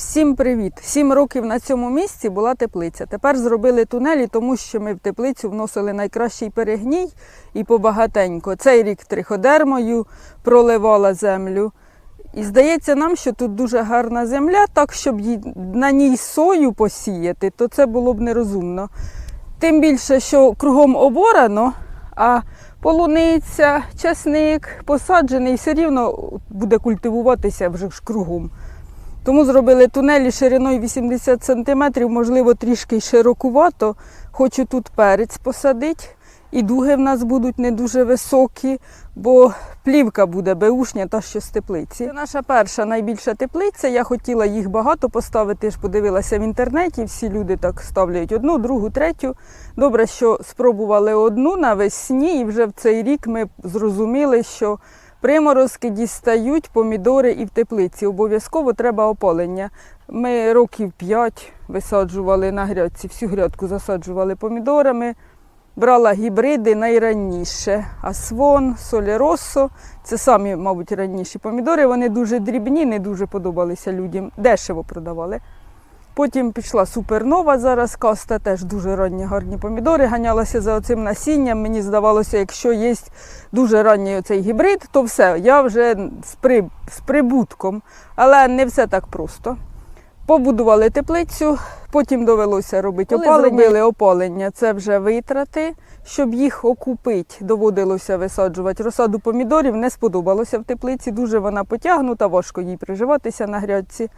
Всім привіт! Сім років на цьому місці була теплиця. Тепер зробили тунелі, тому що ми в теплицю вносили найкращий перегній і побагатенько. Цей рік триходермою проливала землю. І здається нам, що тут дуже гарна земля, так щоб на ній сою посіяти, то це було б нерозумно. Тим більше, що кругом оборано, а полуниця, часник посаджений, все рівно буде культивуватися вже ж кругом. Тому зробили тунелі шириною 80 см, можливо, трішки широкувато. Хочу тут перець посадити. І дуги в нас будуть не дуже високі, бо плівка буде беушня та що з теплиці. Це наша перша найбільша теплиця. Я хотіла їх багато поставити, ж подивилася в інтернеті. Всі люди так ставляють одну, другу, третю. Добре, що спробували одну навесні, і вже в цей рік ми зрозуміли, що Приморозки дістають помідори і в теплиці. Обов'язково треба опалення. Ми років 5 висаджували на грядці, всю грядку засаджували помідорами. Брала гібриди найраніше. Асвон, соліросо. Це самі, мабуть, раніші помідори. Вони дуже дрібні, не дуже подобалися людям. Дешево продавали. Потім пішла супернова зараз каста, теж дуже ранні гарні помідори. Ганялася за оцим насінням. Мені здавалося, якщо є дуже ранній оцей гібрид, то все, я вже з, при, з прибутком. Але не все так просто. Побудували теплицю, потім довелося робити Коли опалення. Зробили опалення, це вже витрати. Щоб їх окупити, доводилося висаджувати розсаду помідорів. Не сподобалося в теплиці. Дуже вона потягнута, важко їй приживатися на грядці.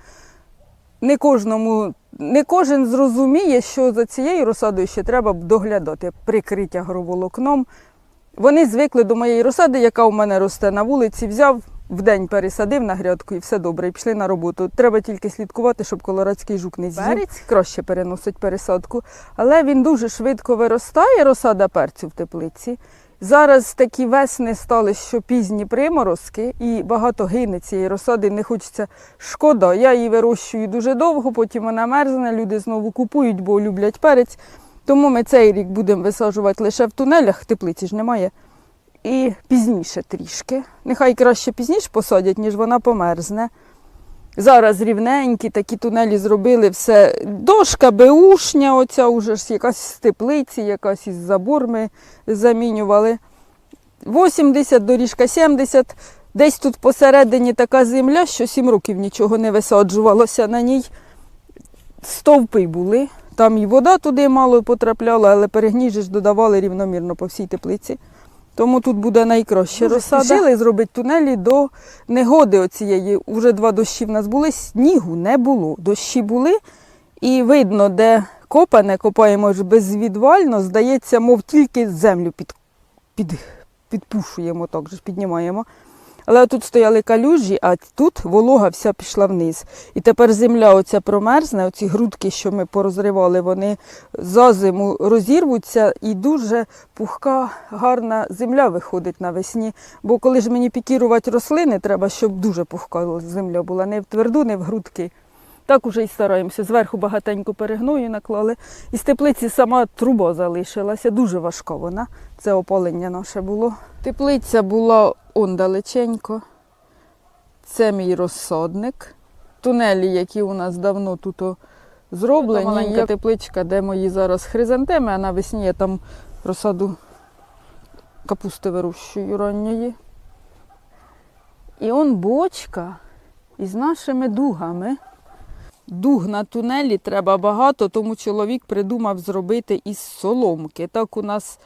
Не кожному, не кожен зрозуміє, що за цією розсадою ще треба доглядати, прикриття агроволокном. Вони звикли до моєї розсади, яка у мене росте на вулиці, взяв в день пересадив на грядку і все добре, і пішли на роботу. Треба тільки слідкувати, щоб колорадський жук не з'їв. Перець краще переносить пересадку, але він дуже швидко виростає, розсада перцю в теплиці. Зараз такі весни стали, що пізні приморозки, і багато гине цієї розсади, не хочеться шкода. Я її вирощую дуже довго, потім вона мерзне, люди знову купують, бо люблять перець. Тому ми цей рік будемо висаджувати лише в тунелях, теплиці ж немає. І пізніше трішки. Нехай краще пізніше посадять, ніж вона померзне. Зараз рівненькі такі тунелі зробили все. Дошка беушня, оця уже ж якась з теплиці, якась із забор замінювали. 80, доріжка 70. Десь тут посередині така земля, що 7 років нічого не висаджувалося на ній. Стовпи були. Там і вода туди мало потрапляла, але ж додавали рівномірно по всій теплиці. Тому тут буде найкраще Дуже розсада. спішили зробити тунелі до негоди оцієї. Уже два дощі в нас були, снігу не було. Дощі були, і видно, де копане, копаємо ж безвідвально, здається, мов тільки землю під, під, підпушуємо, так же піднімаємо. Але тут стояли калюжі, а тут волога вся пішла вниз. І тепер земля оця промерзне, оці грудки, що ми порозривали, вони за зиму розірвуться і дуже пухка, гарна земля виходить навесні. Бо коли ж мені пікірувати рослини, треба, щоб дуже пухка земля була, не в тверду, не в грудки. Так уже і стараємося. Зверху багатенько перегною наклали. Із теплиці сама труба залишилася, дуже важка вона. Це опалення наше було. Теплиця була он далеченько. Це мій розсадник. Тунелі, які у нас давно тут зроблені. Це маленька тепличка, де мої зараз хризантеми, а навесні я там розсаду капусти вирощую ранньої. І он бочка із нашими дугами. Дуг на тунелі треба багато, тому чоловік придумав зробити із соломки. Так у нас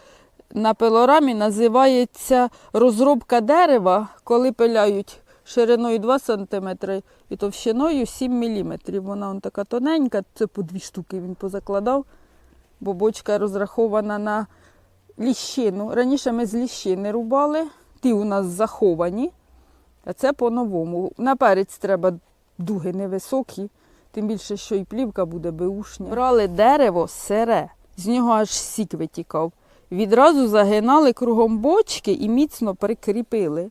на пилорамі називається розробка дерева, коли пиляють шириною 2 см і товщиною 7 мм. Вона он така тоненька, це по дві штуки він позакладав, бо бочка розрахована на ліщину. Раніше ми з ліщини рубали, ті у нас заховані, а це по-новому. На перець треба дуги невисокі, тим більше, що і плівка буде беушня. Брали дерево сире, з нього аж сік витікав. Відразу загинали кругом бочки і міцно прикріпили.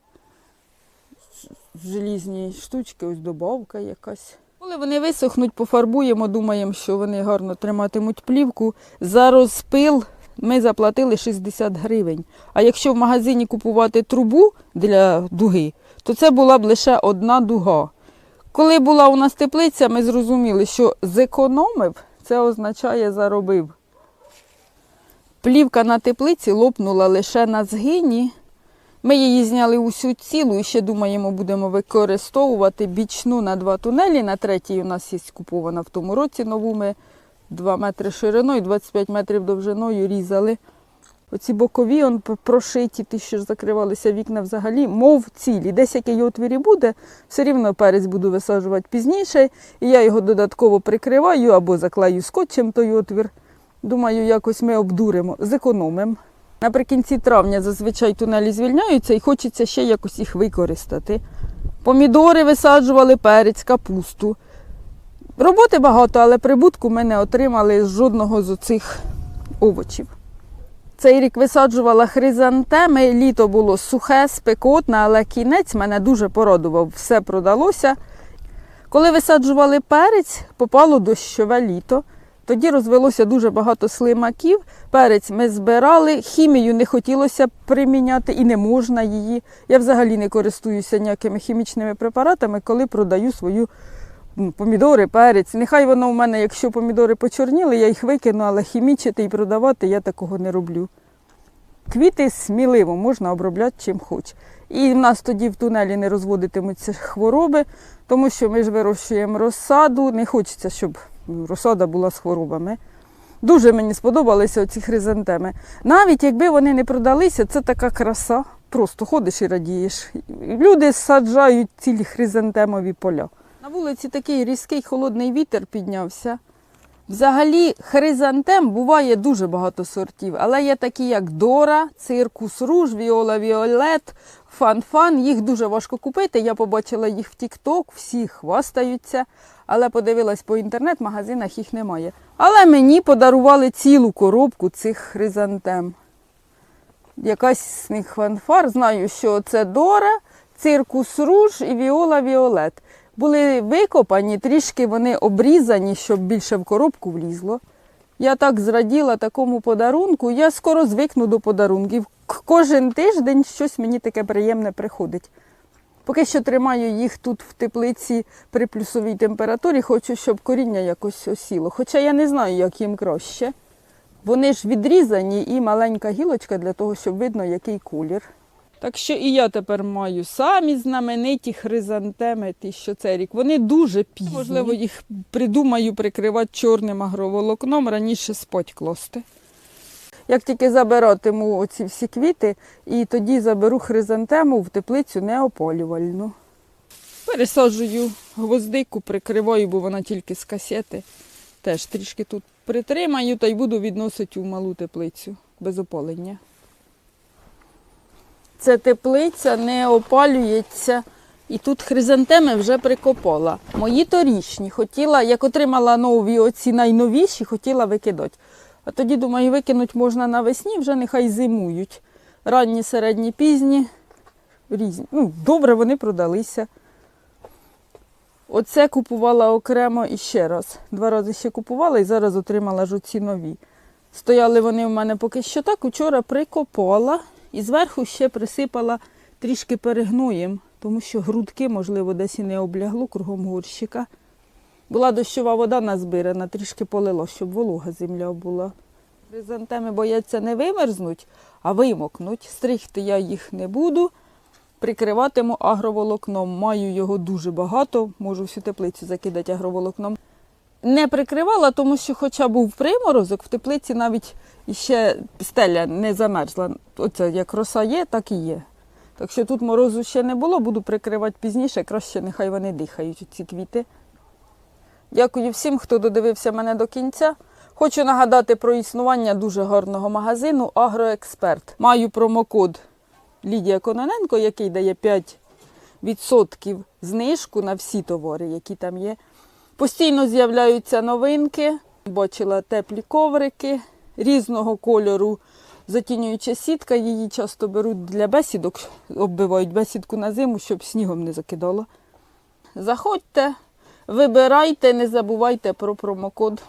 Желізні штучки, ось добавка якась. Коли вони висохнуть, пофарбуємо, думаємо, що вони гарно триматимуть плівку. За розпил ми заплатили 60 гривень. А якщо в магазині купувати трубу для дуги, то це була б лише одна дуга. Коли була у нас теплиця, ми зрозуміли, що зекономив, це означає заробив. Плівка на теплиці лопнула лише на згині. Ми її зняли усю цілу і ще думаємо, будемо використовувати бічну на два тунелі. На третій у нас є купована в тому році нову. Ми 2 метри шириною, 25 метрів довжиною різали. Оці бокові он прошиті, ті, що закривалися вікна взагалі, мов цілі. Десь який отвір і буде, все рівно перець буду висаджувати пізніше. І я його додатково прикриваю або заклею скотчем той отвір. Думаю, якось ми обдуримо, зекономимо. Наприкінці травня зазвичай тунелі звільняються і хочеться ще якось їх використати. Помідори висаджували, перець, капусту. Роботи багато, але прибутку ми не отримали з жодного з оцих овочів. Цей рік висаджувала хризантеми, літо було сухе, спекотне, але кінець мене дуже порадував. Все продалося. Коли висаджували перець, попало дощове літо. Тоді розвелося дуже багато слимаків. Перець ми збирали, хімію не хотілося приміняти і не можна її. Я взагалі не користуюся ніякими хімічними препаратами, коли продаю свою помідори, перець. Нехай воно у мене, якщо помідори почорніли, я їх викину, але хімічити і продавати я такого не роблю. Квіти сміливо можна обробляти чим хоч. І в нас тоді в тунелі не розводитимуться хвороби, тому що ми ж вирощуємо розсаду. Не хочеться, щоб розсада була з хворобами. Дуже мені сподобалися оці хризантеми. Навіть якби вони не продалися, це така краса. Просто ходиш і радієш. Люди саджають цілі хризантемові поля. На вулиці такий різкий холодний вітер піднявся. Взагалі, хризантем буває дуже багато сортів, але є такі, як Дора, циркус руж, Віола Віолет, фан-фан. Їх дуже важко купити. Я побачила їх в Тік-Ток, всі хвастаються, але подивилась по інтернет-магазинах їх немає. Але мені подарували цілу коробку цих хризантем. Якась з них фанфар. Знаю, що це Дора, циркус руж і Віола Віолет були викопані, трішки вони обрізані, щоб більше в коробку влізло. Я так зраділа такому подарунку, я скоро звикну до подарунків. Кожен тиждень щось мені таке приємне приходить. Поки що тримаю їх тут в теплиці при плюсовій температурі, хочу, щоб коріння якось осіло. Хоча я не знаю, як їм краще. Вони ж відрізані і маленька гілочка для того, щоб видно, який колір. Так що і я тепер маю самі знамениті хризантеми, ті, що цей рік. Вони дуже пізні. Можливо, їх придумаю прикривати чорним агроволокном, раніше спать класти. Як тільки забиратиму оці всі квіти, і тоді заберу хризантему в теплицю неопалювальну. Пересаджую гвоздику, прикриваю, бо вона тільки з касети. Теж трішки тут притримаю та й буду відносити у малу теплицю без опалення. Це теплиця не опалюється. І тут хризантеми вже прикопала. Мої торічні хотіла, як отримала нові оці найновіші, хотіла викидати. А тоді, думаю, викинути можна навесні, вже нехай зимують. Ранні, середні, пізні, різні. Ну, добре, вони продалися. Оце купувала окремо і ще раз. Два рази ще купувала і зараз отримала ж оці нові. Стояли вони в мене поки що так, учора прикопала і зверху ще присипала трішки перегноєм, тому що грудки, можливо, десь і не облягло кругом горщика. Була дощова вода назбирана, трішки полило, щоб волога земля була. Хризантеми бояться не вимерзнуть, а вимокнуть. Стригти я їх не буду. Прикриватиму агроволокном. Маю його дуже багато, можу всю теплицю закидати агроволокном. Не прикривала, тому що, хоча був приморозок, в теплиці навіть іще стеля не замерзла. Оце як роса є, так і є. Так що тут морозу ще не було, буду прикривати пізніше, краще нехай вони дихають, ці квіти. Дякую всім, хто додивився мене до кінця. Хочу нагадати про існування дуже гарного магазину Агроексперт. Маю промокод Лідія Кононенко, який дає 5% знижку на всі товари, які там є. Постійно з'являються новинки. Бачила теплі коврики різного кольору. Затінююча сітка, її часто беруть для бесідок, оббивають бесідку на зиму, щоб снігом не закидало. Заходьте, вибирайте, не забувайте про промокод.